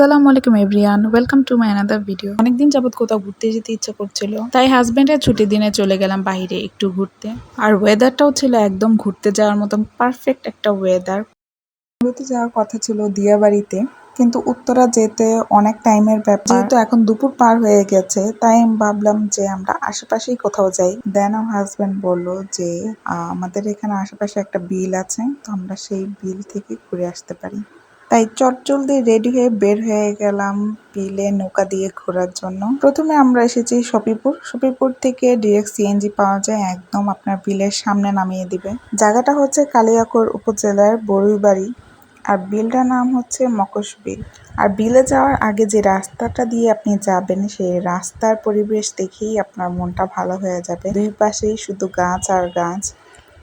আসসালামু আলাইকুম everyone welcome to my another video অনেকদিন যাবত কোথাও ঘুরতে যেতে ইচ্ছা করছিল, তাই হাজবেন্ডের ছুটির দিনে চলে গেলাম বাইরে একটু ঘুরতে। আর ওয়েদারটাও ছিল একদম ঘুরতে যাওয়ার মতন পারফেক্ট একটা ওয়েদার ঘুরতে যাওয়ার কথা ছিল দিয়াবাড়িতে, কিন্তু উত্তরা যেতে অনেক টাইমের ব্যাপার। যেহেতু এখন দুপুর পার হয়ে গেছে, তাই আমি ভাবলাম যে আমরা আশেপাশেই কোথাও যাই। দেন আমার হাজবেন্ড বলল যে আমাদের এখানে আশেপাশে একটা বিল আছে, তো আমরা সেই বিল থেকে ঘুরে আসতে পারি। তাই চটজলদি রেডি হয়ে বের হয়ে গেলাম বিলে নৌকা দিয়ে ঘোরার জন্য। প্রথমে আমরা এসেছি সফিপুর সফিপুর থেকে ডিরেক্ট সিএনজি পাওয়া যায় একদম আপনার বিলের সামনে নামিয়ে দিবে। জায়গাটা হচ্ছে কালিয়াকৈর উপজেলার বড়ুইবাড়ি আর বিলটার নাম হচ্ছে মকশ বিল। আর বিলে যাওয়ার আগে যে রাস্তাটা দিয়ে আপনি যাবেন, সেই রাস্তার পরিবেশ দেখেই আপনার মনটা ভালো হয়ে যাবে। দুই পাশেই শুধু গাছ আর গাছ।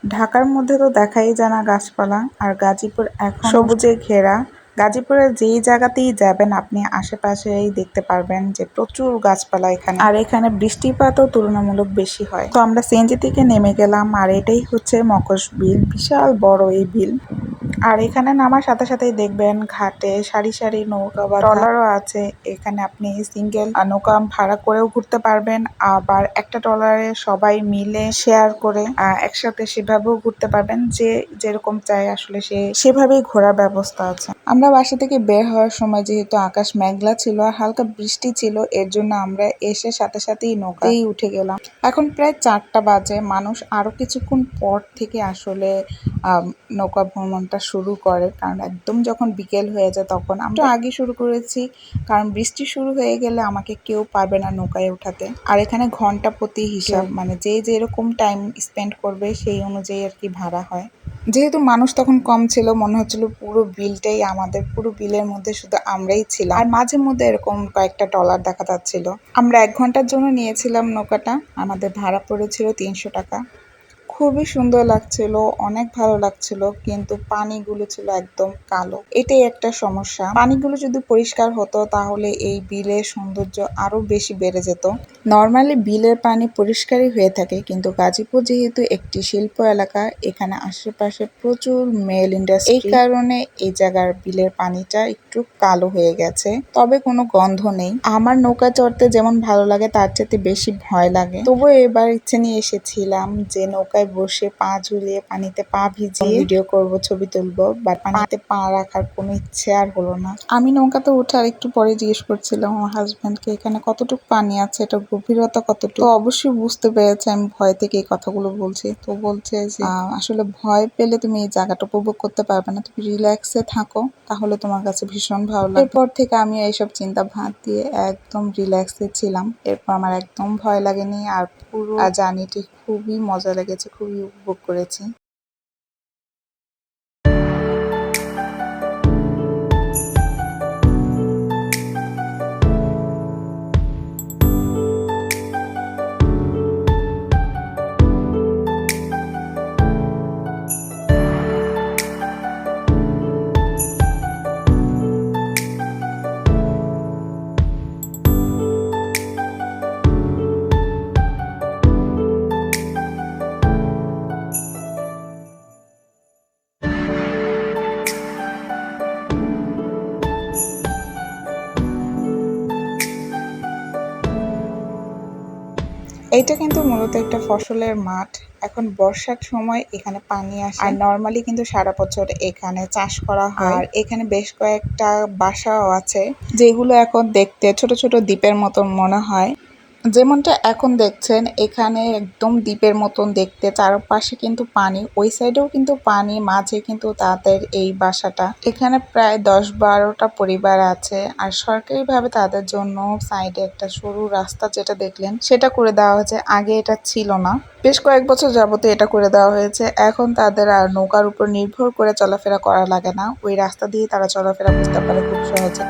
ঢাকার মধ্যে তো দেখাই যায় না গাছপালা। আর গাজীপুর এখন সবুজে ঘেরা। গাজীপুরের যেই জায়গাতেই যাবেন, আপনি আশেপাশেই দেখতে পারবেন যে প্রচুর গাছপালা এখানে। আর এখানে বৃষ্টিপাতও তুলনামূলক বেশি হয়। তো আমরা সিএনজি থেকে নেমে গেলাম, আর এটাই হচ্ছে মকশ বিল বিশাল বড় এই বিল। আর এখানে নামার সাথে সাথেই দেখবেন ঘাটে সারি সারি নৌকা বা ট্রলারও আছে। এখানে আপনি সিঙ্গেল নৌকা ভাড়া করেও ঘুরতে পারবেন। আবার একটা ট্রলারে সবাই মিলে শেয়ার করে একসাথে সেভাবেও ঘুরতে পারবেন। যে যেরকম চায় আসলে সে সেভাবেই ঘোরার ব্যবস্থা আছে। আমরা বাসা থেকে বের হওয়ার সময় যেহেতু আকাশ মেঘলা ছিল আর হালকা বৃষ্টি ছিল, এর জন্য আমরা এসে সাথে সাথেই নৌকাতেই উঠে গেলাম। এখন প্রায় চারটা বাজে। মানুষ আরও কিছুক্ষণ পর থেকে আসলে নৌকা ভ্রমণটা শুরু করে কারণ একদম যখন বিকেল হয়ে যায় তখন আমরা আগে শুরু করেছি কারণ বৃষ্টি শুরু হয়ে গেলে আমাকে কেউ পারবে না নৌকায় উঠাতে আর এখানে ঘণ্টা প্রতি হিসাব মানে যে যেরকম টাইম স্পেন্ড করবে সেই অনুযায়ী আর কি ভাড়া হয়। যেহেতু মানুষ তখন কম ছিল মনে হচ্ছিল পুরো বিলটাই আমাদের পুরো বিলের মধ্যে শুধু আমরাই ছিলাম। আর মাঝে মধ্যে এরকম কয়েকটা টলার দেখা যাচ্ছিল। আমরা এক ঘণ্টার জন্য নিয়েছিলাম নৌকাটা আমাদের ভাড়া পড়েছিল তিনশো টাকা। খুবই সুন্দর লাগছিল, অনেক ভালো লাগছিল, কিন্তু পানিগুলো ছিল একদম কালো। এটাই একটা সমস্যা। পানিগুলো যদি পরিষ্কার হতো, তাহলে এই বিলের সৌন্দর্য আরও বেশি বেড়ে যেত। নর্মালি বিলের পানি পরিষ্কারই হয়ে থাকে, কিন্তু গাজীপুর যেহেতু একটি শিল্প এলাকা, এখানে আশেপাশে প্রচুর মেল ইন্ডাস্ট্রি। এই কারণে এই জায়গার বিলের পানিটা একটু কালো হয়ে গেছে। তবে কোনো গন্ধ নেই। আমার নৌকা চড়তে যেমন ভালো লাগে, তার চাইতে বেশি ভয় লাগে। তবুও এবার ইচ্ছে নিয়ে এসেছিলাম যে নৌকায় বসে পা ঝুলিয়ে পানিতে পা ভিজিয়ে ভিডিও করব, ছবি তুলবো বা পানিতে পা রাখার কোনো ইচ্ছে আর হলো না। আমি নৌকাতে উঠে আর একটু পরে জিজ্ঞেস করছিলাম, আমার হাজবেন্ডকে এখানে কতটুকু পানি আছে? এটা গভীরতা কতটুকু? অবশ্যই বুঝতে পেরেছে, আমি ভয় থেকে এই কথাগুলো বলছি। তো বলছে যে আসলে ভয় পেলে তুমি এই জায়গাটা উপভোগ করতে পারবে না। তুমি রিল্যাক্সে থাকো। তাহলে তোমার কাছে ভীষণ ভালো লাগে এরপর থেকে আমি এইসব চিন্তা ভাত দিয়ে একদম রিল্যাক্সে ছিলাম। এরপর আমার একদম ভয় লাগেনি আর পুরো জার্নিটি খুবই মজা লেগেছে, খুবই উপভোগ করেছি। এইটা কিন্তু মূলত একটা ফসলের মাঠ। এখন বর্ষার সময় এখানে পানি আসে। আর নর্মালি কিন্তু সারা বছর এখানে চাষ করা হয়। আর এখানে বেশ কয়েকটা বাসাও আছে যেগুলো এখন দেখতে ছোট ছোট দ্বীপের মতন মনে হয়। যেমনটা এখন দেখছেন, এখানে একদম দ্বীপের মতন দেখতে, চারপাশে কিন্তু পানি, ওই সাইডেও কিন্তু পানি, মাঝে কিন্তু তাদের এই বাসাটা। এখানে প্রায় দশ বারোটা পরিবার আছে আর সরকারিভাবে তাদের জন্য সাইডে একটা সরু রাস্তা যেটা দেখলেন, সেটা করে দেওয়া হয়েছে। আগে এটা ছিল না। বেশ কয়েক বছর যাবতে এটা করে দেওয়া হয়েছে। এখন তাদের আর নৌকার উপর নির্ভর করে চলাফেরা করা লাগে না। ওই রাস্তা দিয়ে তারা চলাফেরা করতে পারে খুব সহজে।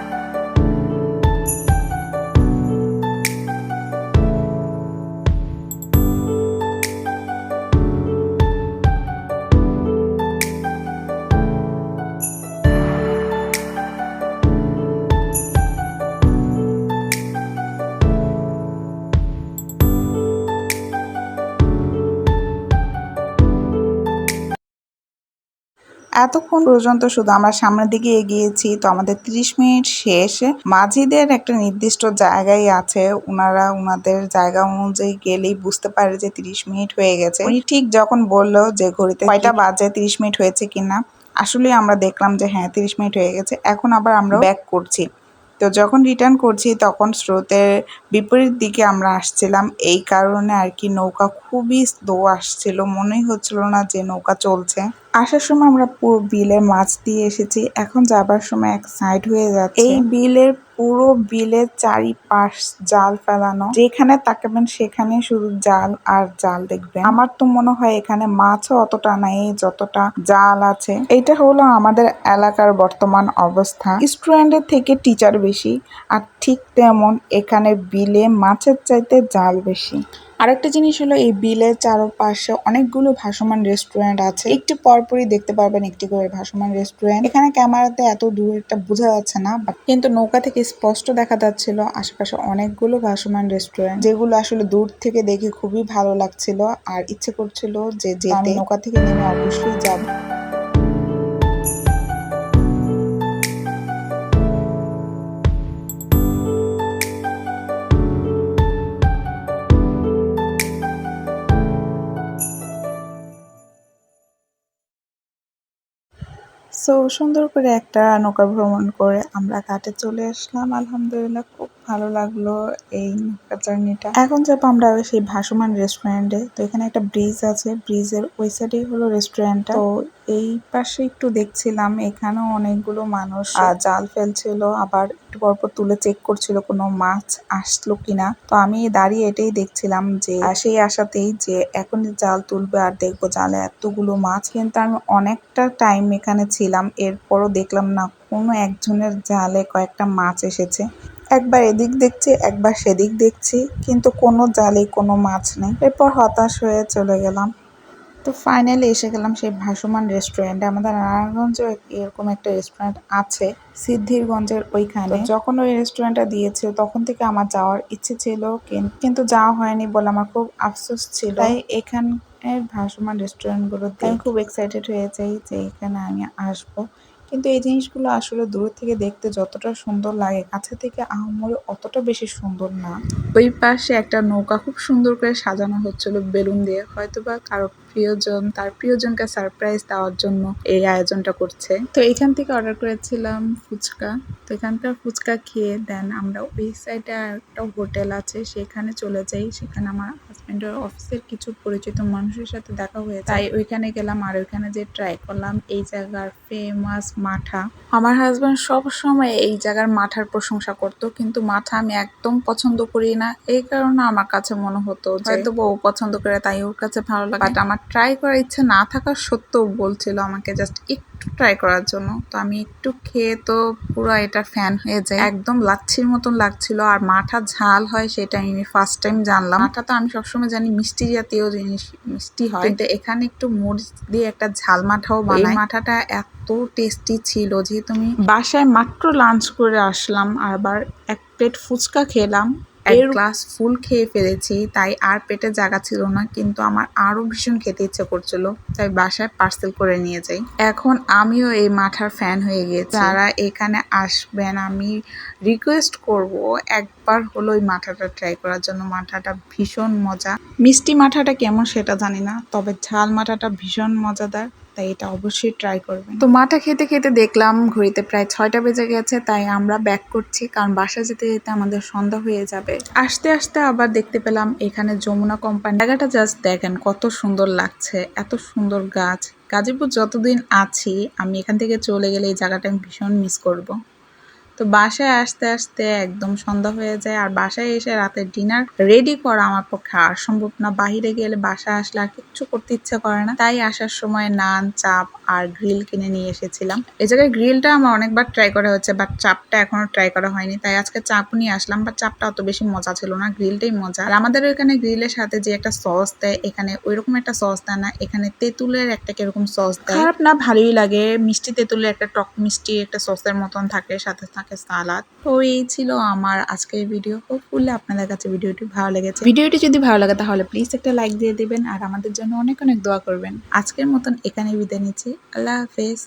এতক্ষণ পর্যন্ত শুধু আমরা সামনের দিকে এগিয়েছি, তো আমাদের 30 মিনিট শেষ মাঝিদের একটা নির্দিষ্ট জায়গায় আছে। ওনারা ওনাদের জায়গা অনুযায়ী গেলেই বুঝতে পারে যে 30 মিনিট হয়ে গেছে। উনি ঠিক যখন বলল যে ঘড়িতে কয়টা বাজে 30 মিনিট হয়েছে কিনা আসলে আমরা দেখলাম যে হ্যাঁ 30 মিনিট হয়ে গেছে। এখন আবার আমরা ব্যাক করছি। তো যখন রিটার্ন করছি, তখন স্রোতের বিপরীত দিকে আমরা আসছিলাম। এই কারণে আর কি নৌকা খুবই স্লো আসছিল। মনেই হচ্ছিল না যে নৌকা চলছে। আসার সময় আমরা পুরো বিলে মাছ দিয়ে এসেছি। এখন যাবার সময় এক সাইড হয়ে যাচ্ছে। এই বিলের পুরো বিলের চারিপাশ জাল ফেলানো। যেখানে তাকাবেন সেখানে শুধু জাল আর জাল দেখবেন। আমার তো মনে হয় এখানে মাছও অতটা নাই, যতটা জাল আছে। এটা হলো আমাদের এলাকার বর্তমান অবস্থা। স্টুডেন্টের থেকে টিচার বেশি, আর ঠিক তেমন এখানে বিলে মাছের চাইতে জাল বেশি। আরেকটা জিনিস হলো, এই বিলের চারপাশে অনেকগুলো ভাসমান রেস্টুরেন্ট আছে। একটু পরপরই দেখতে পারবেন একটি করে ভাসমান রেস্টুরেন্ট এখানে ক্যামেরাতে এত দূরটা বোঝা যাচ্ছে না কিন্তু নৌকা থেকে স্পষ্ট দেখা যাচ্ছিল আশেপাশে অনেকগুলো ভাসমান রেস্টুরেন্ট যেগুলো আসলে দূর থেকে দেখে খুবই ভালো লাগছিল। আর ইচ্ছে করছিল যে যেতে। নৌকা থেকে নেমে অবশ্যই যাব। সো সুন্দর করে একটা নৌকা ভ্রমণ করে আমরা ঘাটে চলে আসলাম। আলহামদুলিল্লাহ খুব ভালো লাগল এই নৌকা জার্নিটা। এখন যাব আমরা সেই ভাসমান রেস্টুরেন্টে তো এখানে একটা ব্রিজ আছে। ব্রিজের ওই সাইডেই হলো রেস্টুরেন্টটা তো এই পাশে একটু দেখছিলাম এখানেও অনেকগুলো মানুষ আহ, জাল ফেলছিল আবার একটু পরপর তুলে চেক করছিল কোনো মাছ আসলো কিনা। তো আমি দাঁড়িয়ে এটাই দেখছিলাম যে সেই আশাতেই যে এখন জাল তুলবে আর দেখব জালে এতগুলো মাছ কিন্তু আমি অনেকটা টাইম এখানে ছিলাম এরপরও দেখলাম না কোনো একজনের জালে কয়েকটা মাছ এসেছে। একবার এদিক দেখছি একবার সেদিক দেখছি কিন্তু কোনো জালে কোনো মাছ নেই। এরপর হতাশ হয়ে চলে গেলাম। তো ফাইনালি এসে গেলাম সেই ভাসমান রেস্টুরেন্টে আমাদের নারায়ণগঞ্জে এরকম একটা রেস্টুরেন্ট আছে সিদ্ধিরগঞ্জের ওইখানে। যখন ওই রেস্টুরেন্টটা দিয়েছে তখন থেকে আমার যাওয়ার ইচ্ছে ছিল কিন্তু যাওয়া হয়নি বলে আমার খুব আফসোস ছিল। তাই এখানের ভাসমান রেস্টুরেন্টগুলো আমি খুব এক্সাইটেড হয়ে যাই যে এখানে আমি আসব। কিন্তু এই জিনিসগুলো আসলে দূর থেকে দেখতে যতটা সুন্দর লাগে কাছে থেকে আহামরি অতটা বেশি সুন্দর না। ওই পাশে একটা নৌকা খুব সুন্দর করে সাজানো হচ্ছিল বেলুন দিয়ে। হয়তোবা কারও প্রিয়জন তার প্রিয়জনকে সারপ্রাইজ দেওয়ার জন্য এই আয়োজনটা করছে। তো এখান থেকে অর্ডার করেছিলাম ফুচকা। তো এখানকার ফুচকা খেয়ে দেন আমরা ওই সাইডে একটা হোটেল আছে সেখানে চলে যাই। সেখানে আমার হাজবেন্ডের অফিসের কিছু পরিচিত মানুষের সাথে দেখা হয়ে তাই ওইখানে গেলাম আর ওইখানে যে ট্রাই করলাম এই জায়গার ফেমাস মাঠা। আমার হাজব্যান্ড সব সময় এই জায়গার মাঠার প্রশংসা করত কিন্তু মাঠা আমি একদম পছন্দ করি না। এই কারণে আমার কাছে মনে হতো হয়তো বা ও পছন্দ করে তাই ওর কাছে ভালো লাগে। বাট আমার ট্রাই করার ইচ্ছা না থাকা সত্ত্বেও বলছিল আমাকে জাস্ট একটু ট্রাই করার জন্য। তো আমি একটু খেয়ে তো পুরো এটা ফ্যান হয়ে যায় একদম লাচ্ছির মতন লাগছিল আর মাঠা ঝাল হয় সেটা আমি ফার্স্ট টাইম জানলাম। মাঠা তো আমি সবসময় জানি মিষ্টি জাতীয় জিনিস মিষ্টি হয়। কিন্তু এখানে একটু মরিচ দিয়ে একটা ঝাল মাঠাও বানাই। মাঠাটা এত টেস্টি ছিল যেহেতু আমি বাসায় মাত্র লাঞ্চ করে আসলাম আবার এক প্লেট ফুচকা খেলাম। এক গ্লাস ফুল খেয়ে ফেলেছি তাই আর পেটে জায়গা ছিল না কিন্তু আমার আরও ভীষণ খেতে ইচ্ছে করছিল তাই বাসায় পার্সেল করে নিয়ে যাই। এখন আমিও এই মাঠার ফ্যান হয়ে গিয়েছি যারা এখানে আসবেন আমি রিকোয়েস্ট করব একবার হলো ওই মাঠাটা ট্রাই করার জন্য। মাঠাটা ভীষণ মজা। মিষ্টি মাঠাটা কেমন সেটা জানি না তবে ঝাল মাঠাটা ভীষণ মজাদার। তাই এটা অবশ্যই ট্রাই করবেন। তো মাটা খেতে খেতে দেখলাম ঘড়িতে প্রায় ছয়টা বেজে গেছে, তাই আমরা ব্যাক করছি, কারণ বাসা যেতে যেতে আমাদের সন্ধ্যা হয়ে যাবে। আসতে আসতে আবার দেখতে পেলাম এখানে যমুনা কোম্পানি জায়গাটা জাস্ট দেখেন কত সুন্দর লাগছে, এত সুন্দর গাছ। গাজীপুর যতদিন আছি, আমি এখান থেকে চলে গেলে এই জায়গাটা আমি ভীষণ মিস করব। তো বাসায় আসতে আসতে একদম সন্ধ্যা হয়ে যায়, আর বাসায় এসে রাতে ডিনার রেডি করা আমার পক্ষে আর সম্ভব না। বাহিরে গেলে বাসায় আসলে আর কিচ্ছু করতে ইচ্ছে করে না। তাই আসার সময় নান, চাপ আর গ্রিল কিনে নিয়ে এসেছিলাম। এই জায়গায় গ্রিলটা আমার অনেকবার ট্রাই করা হচ্ছে বাট চাপটা এখনও ট্রাই করা হয়নি। তাই আজকে চাপ নিয়ে আসলাম বাট চাপটা অত বেশি মজা ছিল না গ্রিলটাই মজা। আর আমাদের ওইখানে গ্রিলের সাথে যে একটা সস দেয়, এখানে ওইরকম একটা সস দেয় না, এখানে তেঁতুলের একটা কীরকম সস দেয়। খারাপ না, ভালোই লাগে। মিষ্টি তেঁতুলের একটা টক মিষ্টি একটা সসের মতন থাকে, সাথে থাকে সাথে সালাদ। তো এই ছিল আমার আজকের ভিডিও হোপফুলি আপনাদের কাছে ভিডিওটি ভালো লেগেছে। ভিডিওটি যদি ভালো লাগে তাহলে প্লিজ একটা লাইক দিয়ে দিবেন আর আমাদের জন্য অনেক অনেক দোয়া করবেন। আজকের মতন এখানে বিদায় নিচ্ছি। আল্লাহ হাফেজ।